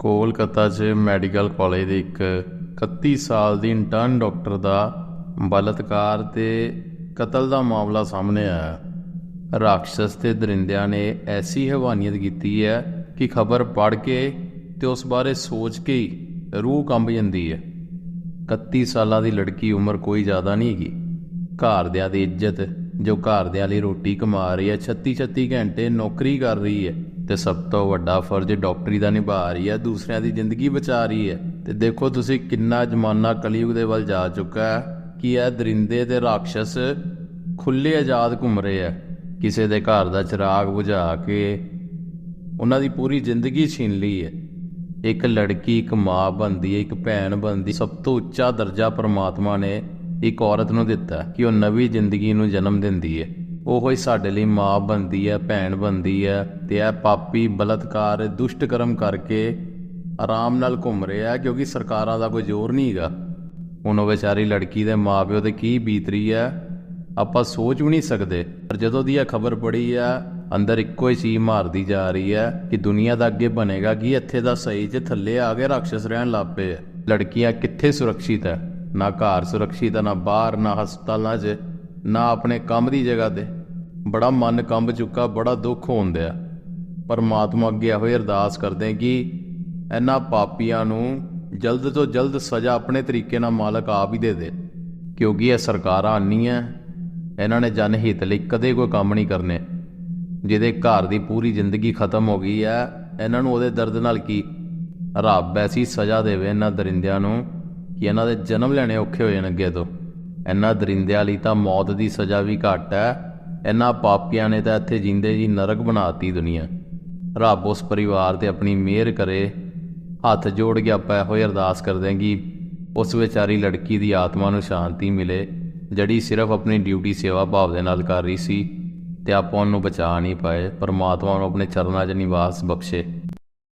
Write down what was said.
ਕੋਲਕਾਤਾ 'ਚ medical college ਦੇ ਇੱਕ 31 ਸਾਲ ਦੀ ਇੰਟਰਨ ਡਾਕਟਰ ਦਾ ਬਲਾਤਕਾਰ ਤੇ ਕਤਲ ਦਾ ਮਾਮਲਾ ਸਾਹਮਣੇ ਆਇਆ। ਰਾਖਸ਼ਸ ਤੇ ਦਰਿੰਦਿਆਂ ਨੇ ਐਸੀ ਹਵਾਨੀਅਤ ਕੀਤੀ ਹੈ ਕਿ ਖਬਰ ਪੜ੍ਹ ਕੇ ਤੇ ਉਸ ਬਾਰੇ ਸੋਚ ਕੇ ਹੀ ਰੂਹ ਕੰਬ ਜਾਂਦੀ ਹੈ। 31 ਸਾਲਾਂ ਦੀ ਲੜਕੀ ਉਮਰ ਕੋਈ ਜ਼ਿਆਦਾ ਨਹੀਂ ਹੈਗੀ। ਘਰਦਿਆਂ ਦੀ ਇੱਜ਼ਤ, ਜੋ ਘਰਦਿਆਂ ਲਈ ਰੋਟੀ ਕਮਾ ਰਹੀ ਹੈ 36 36 ਘੰਟੇ ਨੌਕਰੀ ਕਰ ਰਹੀ ਹੈ। ਤੇ ਸਭ ਤੋਂ ਵੱਡਾ ਫਰਜ਼ ਡਾਕਟਰੀ ਦਾ ਨਿਭਾ ਰਹੀ ਹੈ, ਦੂਸਰਿਆਂ ਦੀ ਜ਼ਿੰਦਗੀ ਬਚਾ ਰਹੀ ਹੈ। ਤੇ ਦੇਖੋ ਤੁਸੀਂ ਕਿੰਨਾ ਜ਼ਮਾਨਾ ਕਲਯੁਗ ਦੇ ਵੱਲ ਜਾ ਚੁੱਕਾ ਹੈ ਕਿ ਇਹ ਦਰਿੰਦੇ ਤੇ ਰਾਖਸ਼ ਖੁੱਲੇ ਆਜ਼ਾਦ ਘੁੰਮ ਰਹੇ ਆ ਕਿਸੇ ਦੇ ਘਰ ਦਾ ਚਿਰਾਗ ਬੁਝਾ ਕੇ ਉਹਨਾਂ ਦੀ ਪੂਰੀ ਜ਼ਿੰਦਗੀ ਛੀਨ ਲਈ ਹੈ। ਇੱਕ ਲੜਕੀ, ਇੱਕ ਮਾਂ ਬਣਦੀ ਹੈ, ਇੱਕ ਭੈਣ ਬਣਦੀ ਸਭ ਤੋਂ ਉੱਚਾ ਦਰਜਾ ਪਰਮਾਤਮਾ ਨੇ ਇੱਕ ਔਰਤ ਨੂੰ ਦਿੱਤਾ ਕਿ ਉਹ ਨਵੀਂ ਜ਼ਿੰਦਗੀ ਨੂੰ ਜਨਮ ਦਿੰਦੀ ਹੈ। ਉਹੋ ਹੀ ਸਾਡੇ ਲਈ ਮਾਂ ਬਣਦੀ ਹੈ, ਭੈਣ ਬਣਦੀ ਹੈ ਤੇ ਇਹ ਪਾਪੀ ਬਲਤਕਾਰ ਦੁਸ਼ਟ ਕਰਮ ਕਰਕੇ ਆਰਾਮ ਨਾਲ ਘੁੰਮ ਰਿਹਾ ਕਿਉਂਕਿ ਸਰਕਾਰਾਂ ਦਾ ਕੋਈ ਜ਼ੋਰ ਨਹੀਂ ਹੈਗਾ। ਹੁਣ ਉਹ ਵਿਚਾਰੀ ਲੜਕੀ ਦੇ ਮਾਪਿਓ ਤੇ ਕੀ ਬੀਤ ਰਹੀ ਹੈ, ਆਪਾਂ ਸੋਚ ਵੀ ਨਹੀਂ ਸਕਦੇ। ਪਰ ਜਦੋਂ ਦੀ ਇਹ ਖਬਰ ਪੜੀ ਆ ਅੰਦਰ ਇੱਕੋ ਹੀ ਚੀਜ਼ ਮਾਰਦੀ ਜਾ ਰਹੀ ਹੈ ਕਿ ਦੁਨੀਆ ਦਾ ਅੱਗੇ ਬਣੇਗਾ ਕਿ ਇੱਥੇ ਦਾ ਸਹੀ ਚ ਥੱਲੇ ਆ ਕੇ ਰਾਖਸ਼ ਰਹਿਣ ਲੱਗ ਪਏ ਆ। ਲੜਕੀਆਂ ਕਿੱਥੇ ਸੁਰੱਖਿਅਤ ਹੈ? ਨਾ ਘਰ ਸੁਰੱਖਿਅਤ ਹੈ, ਨਾ ਬਾਹਰ, ਨਾ ਹਸਪਤਾਲਾਂ 'ਚ, ਨਾ ਆਪਣੇ ਕੰਮ ਦੀ ਜਗ੍ਹਾ ਤੇ। ਬੜਾ ਮਨ ਕੰਬ ਚੁੱਕਾ, ਬੜਾ ਦੁੱਖ ਹੁੰਦਿਆ ਪਰਮਾਤਮਾ ਅੱਗੇ ਇਹੋ ਹੀ ਅਰਦਾਸ ਕਰਦੇ ਕਿ ਇਹਨਾਂ ਪਾਪੀਆਂ ਨੂੰ ਜਲਦ ਤੋਂ ਜਲਦ ਸਜ਼ਾ ਆਪਣੇ ਤਰੀਕੇ ਨਾਲ ਮਾਲਕ ਆਪ ਹੀ ਦੇ ਦੇ, ਕਿਉਂਕਿ ਇਹ ਸਰਕਾਰਾਂ ਆਨੀਆਂ ਇਹਨਾਂ ਨੇ ਜਨ ਹਿੱਤ ਲਈ ਕਦੇ ਕੋਈ ਕੰਮ ਨਹੀਂ ਕਰਨੇ। ਜਿਹਦੇ ਘਰ ਦੀ ਪੂਰੀ ਜ਼ਿੰਦਗੀ ਖਤਮ ਹੋ ਗਈ ਹੈ ਇਹਨਾਂ ਨੂੰ ਉਹਦੇ ਦਰਦ ਨਾਲ ਕੀ? ਰੱਬ ਐਸੀ ਸਜ਼ਾ ਦੇਵੇ ਇਹਨਾਂ ਦਰਿੰਦਿਆਂ ਨੂੰ ਕਿ ਇਹਨਾਂ ਦੇ ਜਨਮ ਲੈਣੇ ਔਖੇ ਹੋ ਜਾਣ ਅੱਗੇ ਤੋਂ। ਇਹਨਾਂ ਦਰਿੰਦਿਆਂ ਲਈ ਤਾਂ ਮੌਤ ਦੀ ਸਜ਼ਾ ਵੀ ਘੱਟ ਹੈ ਇਹਨਾਂ ਪਾਪੀਆਂ ਨੇ ਤਾਂ ਇੱਥੇ ਜਿੰਦੇ ਜੀ ਨਰਕ ਬਣਾਤੀ ਦੁਨੀਆ। ਰੱਬ ਉਸ ਪਰਿਵਾਰ ਤੇ ਆਪਣੀ ਮਿਹਰ ਕਰੇ, ਹੱਥ ਜੋੜ ਕੇ ਆਪਾਂ ਇਹੋ ਹੀ ਅਰਦਾਸ ਕਰਦੇ ਹਾਂ ਕਿ ਉਸ ਵਿਚਾਰੀ ਲੜਕੀ ਦੀ ਆਤਮਾ ਨੂੰ ਸ਼ਾਂਤੀ ਮਿਲੇ, ਜਿਹੜੀ ਸਿਰਫ ਆਪਣੀ ਡਿਊਟੀ ਸੇਵਾ ਭਾਵ ਦੇ ਨਾਲ ਕਰ ਰਹੀ ਸੀ ਤੇ ਆਪਾਂ ਉਹਨੂੰ ਬਚਾ ਨਹੀਂ ਪਾਏ, ਪਰਮਾਤਮਾ ਨੂੰ ਆਪਣੇ ਚਰਨਾਂ 'ਚ ਨਿਵਾਸ ਬਖਸ਼ੇ।